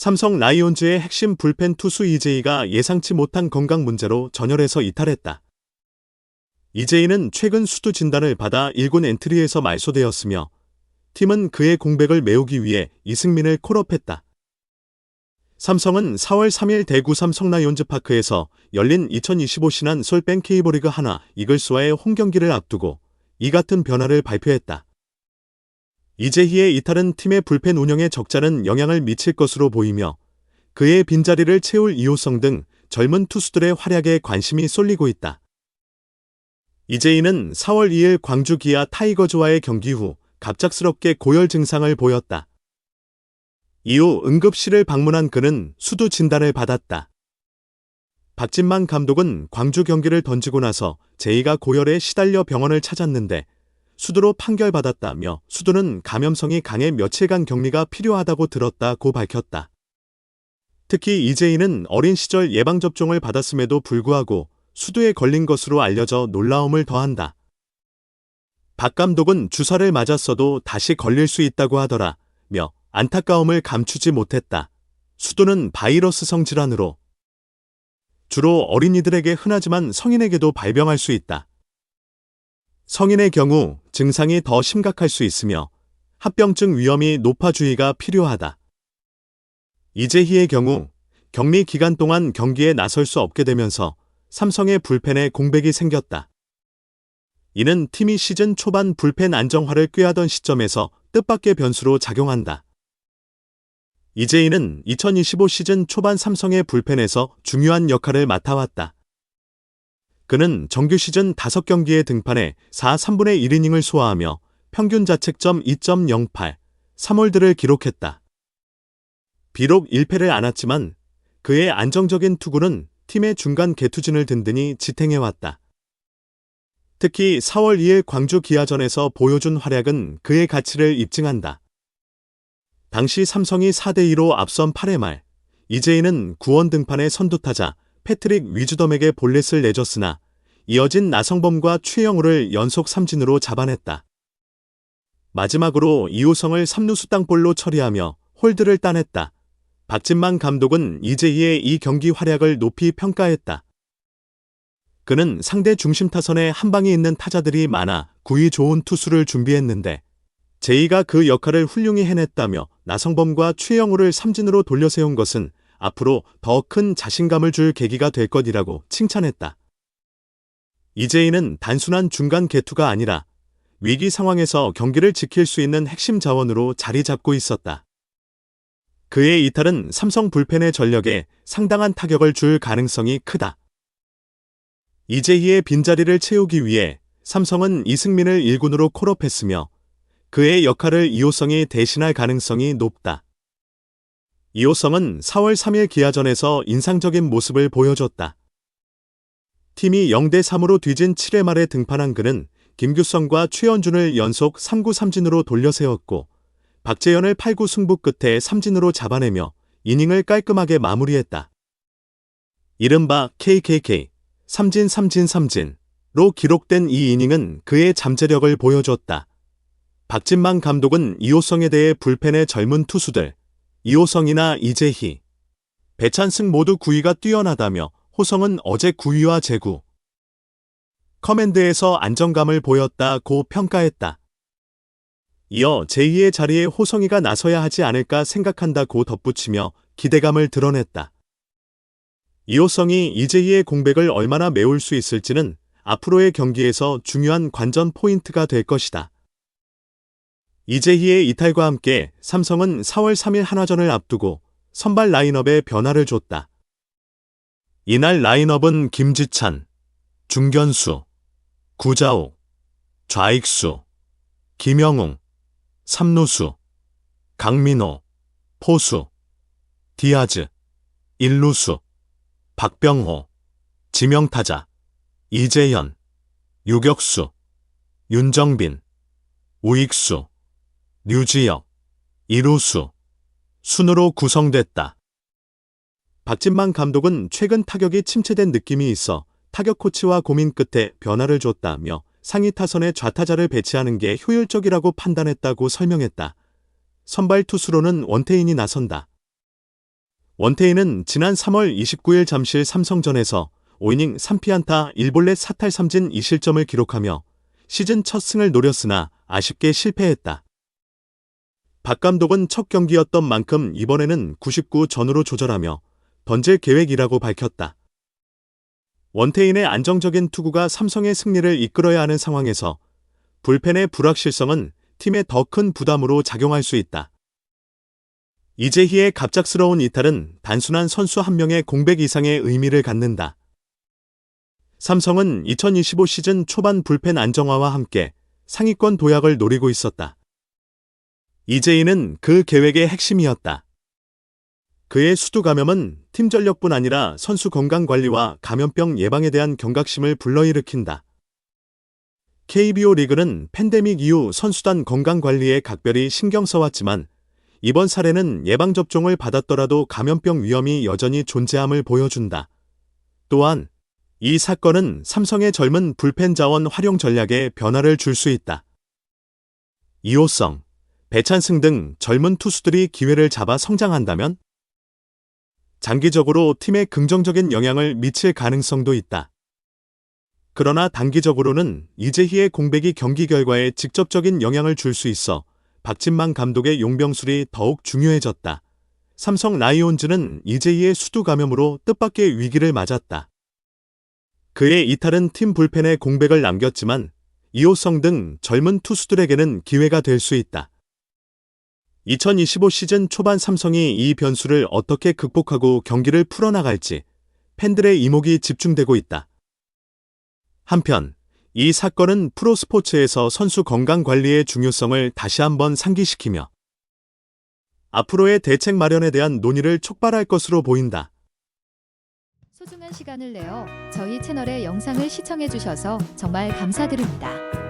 삼성 라이온즈의 핵심 불펜 투수 이재희가 예상치 못한 건강 문제로 전열에서 이탈했다. 이재희는 최근 수두 진단을 받아 1군 엔트리에서 말소되었으며 팀은 그의 공백을 메우기 위해 이승민을 콜업했다. 삼성은 4월 3일 대구 삼성 라이온즈 파크에서 열린 2025 신한 솔뱅 K리그 하나 이글스와의 홈 경기를 앞두고 이 같은 변화를 발표했다. 이재희의 이탈은 팀의 불펜 운영에 적잖은 영향을 미칠 것으로 보이며 그의 빈자리를 채울 이호성 등 젊은 투수들의 활약에 관심이 쏠리고 있다. 이재희는 4월 2일 광주 기아 타이거즈와의 경기 후 갑작스럽게 고열 증상을 보였다. 이후 응급실을 방문한 그는 수두 진단을 받았다. 박진만 감독은 광주 경기를 던지고 나서 제이가 고열에 시달려 병원을 찾았는데 수두로 판결받았다며 수두는 감염성이 강해 며칠간 격리가 필요하다고 들었다고 밝혔다. 특히 이재인은 어린 시절 예방접종을 받았음에도 불구하고 수두에 걸린 것으로 알려져 놀라움을 더한다. 박 감독은 주사를 맞았어도 다시 걸릴 수 있다고 하더라, 며 안타까움을 감추지 못했다. 수두는 바이러스성 질환으로 주로 어린이들에게 흔하지만 성인에게도 발병할 수 있다. 성인의 경우 증상이 더 심각할 수 있으며 합병증 위험이 높아 주의가 필요하다. 이재희의 경우 격리 기간 동안 경기에 나설 수 없게 되면서 삼성의 불펜에 공백이 생겼다. 이는 팀이 시즌 초반 불펜 안정화를 꾀하던 시점에서 뜻밖의 변수로 작용한다. 이재희는 2025 시즌 초반 삼성의 불펜에서 중요한 역할을 맡아왔다. 그는 정규 시즌 5경기에 등판해 4 3분의 1이닝을 소화하며 평균 자책점 2.08, 3홀드를 기록했다. 비록 1패를 안았지만 그의 안정적인 투구는 팀의 중간 개투진을 든든히 지탱해왔다. 특히 4월 2일 광주 기아전에서 보여준 활약은 그의 가치를 입증한다. 당시 삼성이 4대2로 앞선 8회 말, 이재인은 구원 등판의 선두타자 패트릭 위즈덤에게 볼넷을 내줬으나 이어진 나성범과 최영우를 연속 삼진으로 잡아냈다. 마지막으로 이호성을 3루수 땅볼로 처리하며 홀드를 따냈다. 박진만 감독은 이재희의 이 경기 활약을 높이 평가했다. 그는 상대 중심 타선에 한 방이 있는 타자들이 많아 구위 좋은 투수를 준비했는데 제이가 그 역할을 훌륭히 해냈다며 나성범과 최영우를 삼진으로 돌려세운 것은 앞으로 더 큰 자신감을 줄 계기가 될 것이라고 칭찬했다. 이재인은 단순한 중간 개투가 아니라 위기 상황에서 경기를 지킬 수 있는 핵심 자원으로 자리 잡고 있었다. 그의 이탈은 삼성 불펜의 전력에 상당한 타격을 줄 가능성이 크다. 이재희의 빈자리를 채우기 위해 삼성은 이승민을 1군으로 콜업했으며 그의 역할을 이호성이 대신할 가능성이 높다. 이호성은 4월 3일 기아전에서 인상적인 모습을 보여줬다. 팀이 0대 3으로 뒤진 7회 말에 등판한 그는 김규성과 최현준을 연속 3구 삼진으로 돌려세웠고 박재현을 8구 승부 끝에 삼진으로 잡아내며 이닝을 깔끔하게 마무리했다. 이른바 KKK 삼진 삼진 삼진로 기록된 이 이닝은 그의 잠재력을 보여줬다. 박진만 감독은 이호성에 대해 불펜의 젊은 투수들 이호성이나 이재희, 배찬승 모두 구위가 뛰어나다며 호성은 어제 구위와 제구, 커맨드에서 안정감을 보였다고 평가했다. 이어 제2의 자리에 호성이가 나서야 하지 않을까 생각한다고 덧붙이며 기대감을 드러냈다. 이호성이 이재희의 공백을 얼마나 메울 수 있을지는 앞으로의 경기에서 중요한 관전 포인트가 될 것이다. 이재희의 이탈과 함께 삼성은 4월 3일 한화전을 앞두고 선발 라인업에 변화를 줬다. 이날 라인업은 김지찬, 중견수, 구자욱, 좌익수, 김영웅, 삼루수, 강민호, 포수, 디아즈, 일루수, 박병호, 지명타자, 이재현, 유격수, 윤정빈, 우익수, 류지혁, 이루수, 순으로 구성됐다. 박진만 감독은 최근 타격이 침체된 느낌이 있어 타격 코치와 고민 끝에 변화를 줬다며 상위 타선에 좌타자를 배치하는 게 효율적이라고 판단했다고 설명했다. 선발 투수로는 원태인이 나선다. 원태인은 지난 3월 29일 잠실 삼성전에서 5이닝 3피안타 1볼넷 사탈 3진 2실점을 기록하며 시즌 첫 승을 노렸으나 아쉽게 실패했다. 박 감독은 첫 경기였던 만큼 이번에는 99 전으로 조절하며 던질 계획이라고 밝혔다. 원태인의 안정적인 투구가 삼성의 승리를 이끌어야 하는 상황에서 불펜의 불확실성은 팀에 더 큰 부담으로 작용할 수 있다. 이재희의 갑작스러운 이탈은 단순한 선수 한 명의 공백 이상의 의미를 갖는다. 삼성은 2025 시즌 초반 불펜 안정화와 함께 상위권 도약을 노리고 있었다. 이재희는 그 계획의 핵심이었다. 그의 수두 감염은 팀 전력뿐 아니라 선수 건강 관리와 감염병 예방에 대한 경각심을 불러일으킨다. KBO 리그는 팬데믹 이후 선수단 건강 관리에 각별히 신경 써왔지만 이번 사례는 예방접종을 받았더라도 감염병 위험이 여전히 존재함을 보여준다. 또한 이 사건은 삼성의 젊은 불펜 자원 활용 전략에 변화를 줄 수 있다. 이호성, 배찬승 등 젊은 투수들이 기회를 잡아 성장한다면 장기적으로 팀에 긍정적인 영향을 미칠 가능성도 있다. 그러나 단기적으로는 이재희의 공백이 경기 결과에 직접적인 영향을 줄 수 있어 박진만 감독의 용병술이 더욱 중요해졌다. 삼성 라이온즈는 이재희의 수두 감염으로 뜻밖의 위기를 맞았다. 그의 이탈은 팀 불펜에 공백을 남겼지만 이호성 등 젊은 투수들에게는 기회가 될 수 있다. 2025 시즌 초반 삼성이 이 변수를 어떻게 극복하고 경기를 풀어나갈지 팬들의 이목이 집중되고 있다. 한편, 이 사건은 프로스포츠에서 선수 건강 관리의 중요성을 다시 한번 상기시키며 앞으로의 대책 마련에 대한 논의를 촉발할 것으로 보인다. 소중한 시간을 내어 저희 채널의 영상을 시청해 주셔서 정말 감사드립니다.